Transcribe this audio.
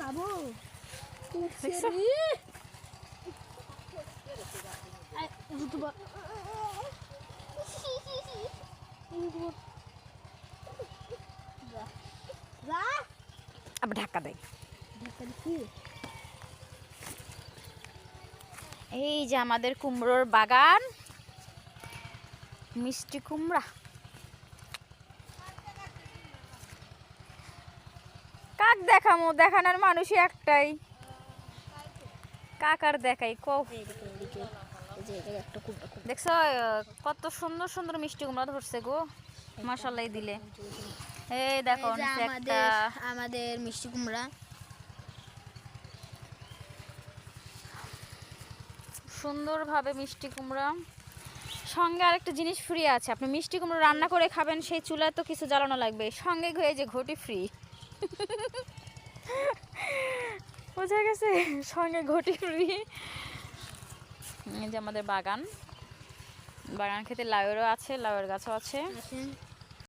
খাব। আবার ধাক্কা দেয়। এই যে আমাদের কুমড়োর বাগান মিষ্টি কুমড়া। কাক দেখামো? দেখানোর মানুষই একটাই। কাক আর দেখাই একটা। দেখছ কত সুন্দর সুন্দর মিষ্টি কুমড়া ধরছে গো। মশালাই দিলে। এই দেখো একটা আমাদের আমাদের মিষ্টি কুমড়া। সুন্দরভাবে মিষ্টি কুমড়া। সঙ্গে আরেকটা জিনিস ফ্রি আছে। আপনি মিষ্টি কুমড়ো রান্না করে খাবেন সেই চুলায় তো কিছু জ্বালানো লাগবে। সঙ্গে হয়ে যে ঘটি ফ্রি বোঝা গেছে সঙ্গে ঘটি ফ্রি এই যে আমাদের বাগান। বাগান খেতে লাউয়েরও আছে, লাউয়ের গাছও আছে।